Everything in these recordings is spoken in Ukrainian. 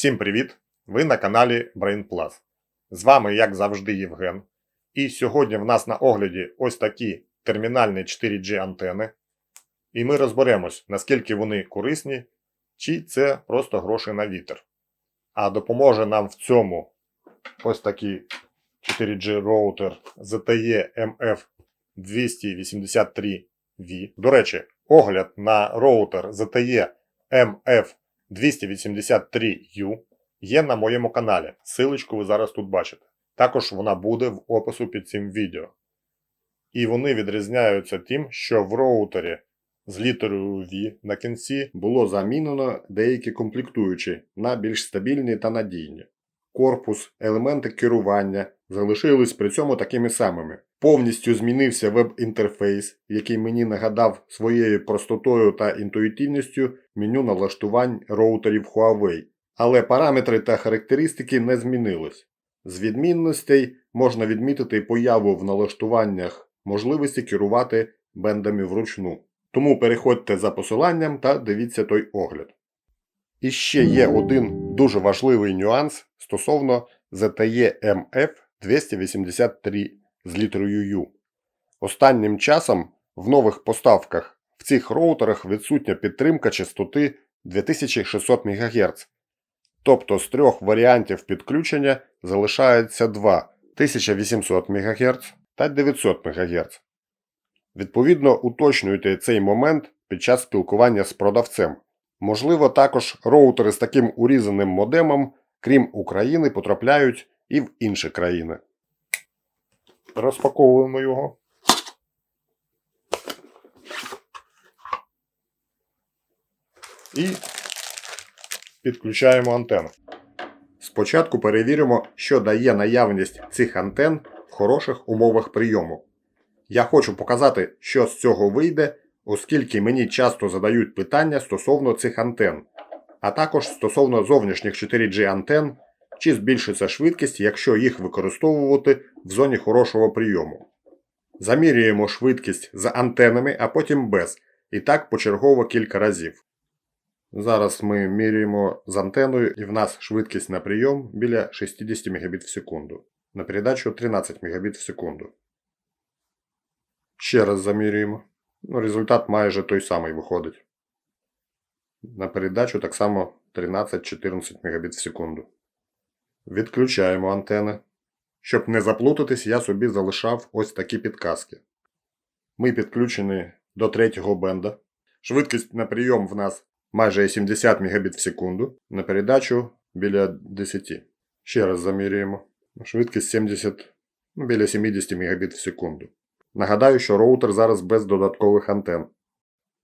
Всім привіт! Ви на каналі Brain Plus. З вами, як завжди, Євген. І сьогодні в нас на огляді ось такі термінальні 4G антени. І ми розберемось, наскільки вони корисні, чи це просто гроші на вітер. А допоможе нам в цьому ось такий 4G роутер ZTE MF283V. До речі, огляд на роутер ZTE MF283U є на моєму каналі. Силочку ви зараз тут бачите. Також вона буде в опису під цим відео. І вони відрізняються тим, що в роутері з літерою V на кінці було замінено деякі комплектуючі на більш стабільні та надійні. Корпус, елементи керування залишились при цьому такими самими. Повністю змінився веб-інтерфейс, який мені нагадав своєю простотою та інтуїтивністю меню налаштувань роутерів Huawei. Але параметри та характеристики не змінились. З відмінностей можна відмітити появу в налаштуваннях можливості керувати бендами вручну. Тому переходьте за посиланням та дивіться той огляд. І ще є один дуже важливий нюанс стосовно ZTE MF283 з літерою U. Останнім часом в нових поставках в цих роутерах відсутня підтримка частоти 2600 МГц. Тобто з трьох варіантів підключення залишається два 1800 МГц та 900 МГц. Відповідно, уточнюйте цей момент під час спілкування з продавцем. Можливо, також роутери з таким урізаним модемом, крім України, потрапляють і в інші країни. Розпаковуємо його. І підключаємо антенну. Спочатку перевіримо, що дає наявність цих антен в хороших умовах прийому. Я хочу показати, що з цього вийде, оскільки мені часто задають питання стосовно цих антен, а також стосовно зовнішніх 4G антен, чи збільшиться швидкість, якщо їх використовувати в зоні хорошого прийому. Замірюємо швидкість з антенами, а потім без, і так почергово кілька разів. Зараз ми міряємо з антеною і в нас швидкість на прийом біля 60 Мбіт в секунду. На передачу 13 Мбіт в секунду. Ще раз замірюємо. Ну, результат майже той самий виходить. На передачу так само 13-14 Мбіт в секунду. Відключаємо антени. Щоб не заплутатись, я собі залишав ось такі підказки. Ми підключені до третього бенда. Швидкість на прийом в нас майже 70 Мбіт в секунду. На передачу біля 10. Ще раз замірюємо. Швидкість 70, ну, біля 70 Мбіт в секунду. Нагадаю, що роутер зараз без додаткових антен.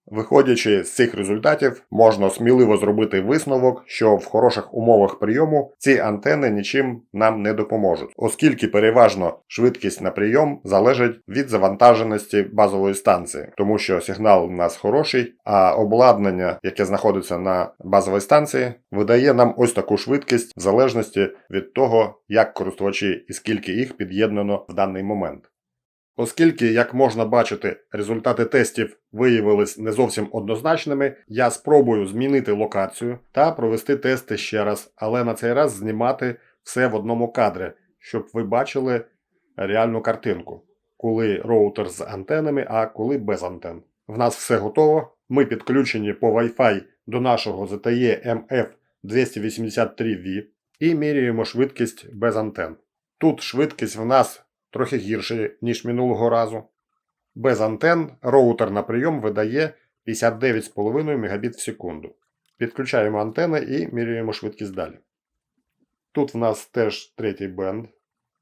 Виходячи з цих результатів, можна сміливо зробити висновок, що в хороших умовах прийому ці антени нічим нам не допоможуть, оскільки переважно швидкість на прийом залежить від завантаженості базової станції, тому що сигнал у нас хороший, а обладнання, яке знаходиться на базовій станції, видає нам ось таку швидкість в залежності від того, як користувачі і скільки їх під'єднано в даний момент. Оскільки, як можна бачити, результати тестів виявились не зовсім однозначними, я спробую змінити локацію та провести тести ще раз, але на цей раз знімати все в одному кадрі, щоб ви бачили реальну картинку, коли роутер з антенами, а коли без антен. В нас все готово. Ми підключені по Wi-Fi до нашого ZTE MF283V і міряємо швидкість без антен. Тут швидкість в нас трохи гірше, ніж минулого разу. Без антен роутер на прийом видає 59,5 Мбіт в секунду. Підключаємо антени і міряємо швидкість далі. Тут в нас теж третій бенд.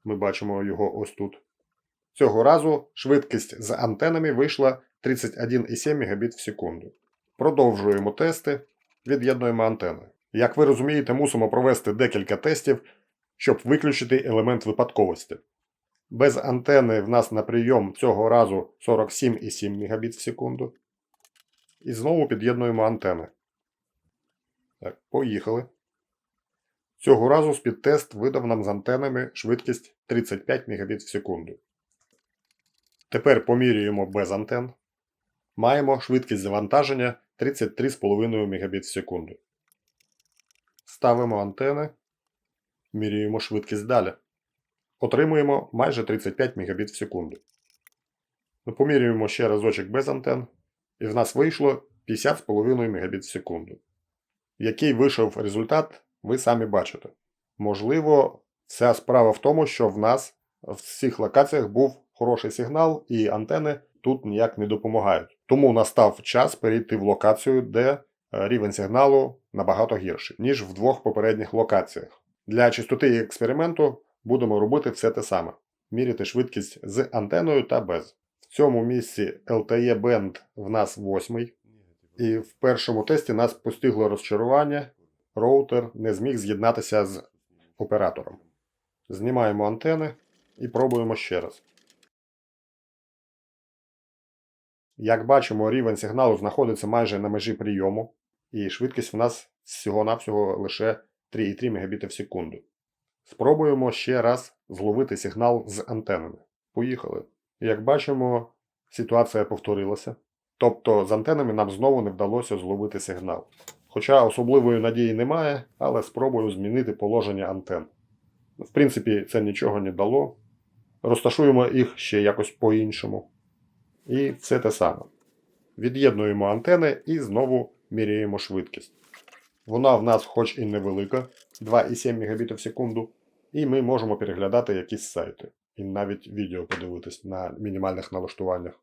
Ми бачимо його ось тут. Цього разу швидкість з антенами вийшла 31,7 Мбіт в секунду. Продовжуємо тести, від'єднуємо антени. Як ви розумієте, мусимо провести декілька тестів, щоб виключити елемент випадковості. Без антени в нас на прийом цього разу 47,7 Мбіт в секунду. І знову під'єднуємо антени. Так, поїхали. Цього разу спідтест видав нам з антенами швидкість 35 Мбіт в секунду. Тепер помірюємо без антен. Маємо швидкість завантаження 33,5 Мбіт в секунду. Ставимо антени, міряємо швидкість далі. Отримуємо майже 35 Мбіт в секунду. Ми поміряємо ще разочок без антен, і в нас вийшло 50,5 Мбіт в секунду. Який вийшов результат, ви самі бачите. Можливо, вся справа в тому, що в нас в всіх локаціях був хороший сигнал, і антени тут ніяк не допомагають. Тому настав час перейти в локацію, де е, рівень сигналу набагато гірший, ніж в двох попередніх локаціях. Для чистоти експерименту будемо робити все те саме: міряти швидкість з антеною та без. В цьому місці LTE Band в нас восьмий. І в першому тесті нас постигло розчарування. Роутер не зміг з'єднатися з оператором. Знімаємо антени і пробуємо ще раз. Як бачимо, рівень сигналу знаходиться майже на межі прийому, і швидкість в нас всього-навсього лише 3,3 Мбіт в секунду. Спробуємо ще раз зловити сигнал з антенами. Поїхали. Як бачимо, ситуація повторилася. Тобто з антенами нам знову не вдалося зловити сигнал. Хоча особливої надії немає, але спробую змінити положення антен. В принципі, це нічого не дало. Розташуємо їх ще якось по-іншому. І все те саме. Від'єднуємо антени і знову міряємо швидкість. Вона в нас хоч і невелика, 2,7 Мбіт в секунду, і ми можемо переглядати якісь сайти. І навіть відео подивитись на мінімальних налаштуваннях.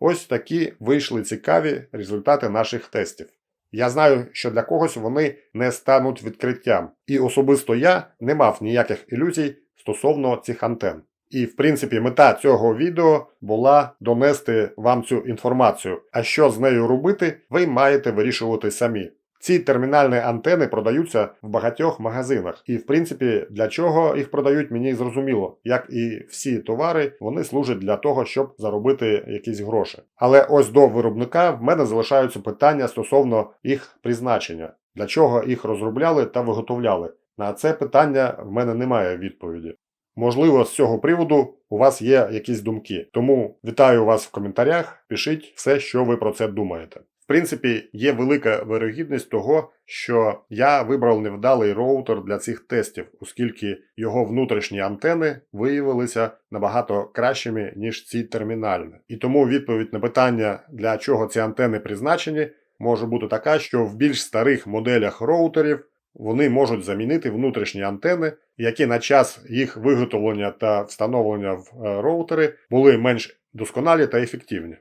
Ось такі вийшли цікаві результати наших тестів. Я знаю, що для когось вони не стануть відкриттям, і особисто я не мав ніяких ілюзій стосовно цих антен. І, в принципі, мета цього відео була донести вам цю інформацію. А що з нею робити, ви маєте вирішувати самі. Ці термінальні антени продаються в багатьох магазинах, і в принципі, для чого їх продають, мені зрозуміло. Як і всі товари, вони служать для того, щоб заробити якісь гроші. Але ось до виробника в мене залишаються питання стосовно їх призначення, для чого їх розробляли та виготовляли. На це питання в мене немає відповіді. Можливо, з цього приводу у вас є якісь думки. Тому вітаю вас в коментарях, пишіть все, що ви про це думаєте. В принципі, є велика вирогідність того, що я вибрав невдалий роутер для цих тестів, оскільки його внутрішні антени виявилися набагато кращими, ніж ці термінальні. І тому відповідь на питання, для чого ці антени призначені, може бути така, що в більш старих моделях роутерів вони можуть замінити внутрішні антени, які на час їх виготовлення та встановлення в е, роутери були менш досконалі та ефективні.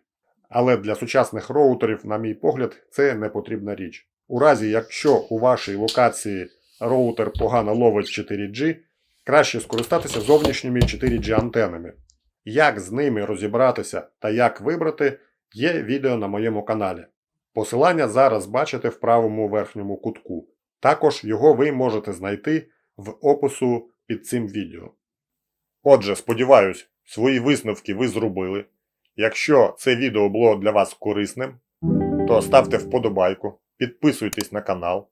Але для сучасних роутерів, на мій погляд, це не потрібна річ. У разі, якщо у вашій локації роутер погано ловить 4G, краще скористатися зовнішніми 4G антенами. Як з ними розібратися та як вибрати, є відео на моєму каналі. Посилання зараз бачите в правому верхньому кутку. Також його ви можете знайти в опису під цим відео. Отже, сподіваюсь, свої висновки ви зробили. Якщо це відео було для вас корисним, то ставте вподобайку, підписуйтесь на канал,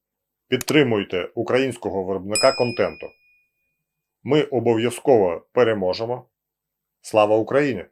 підтримуйте українського виробника контенту. Ми обов'язково переможемо. Слава Україні!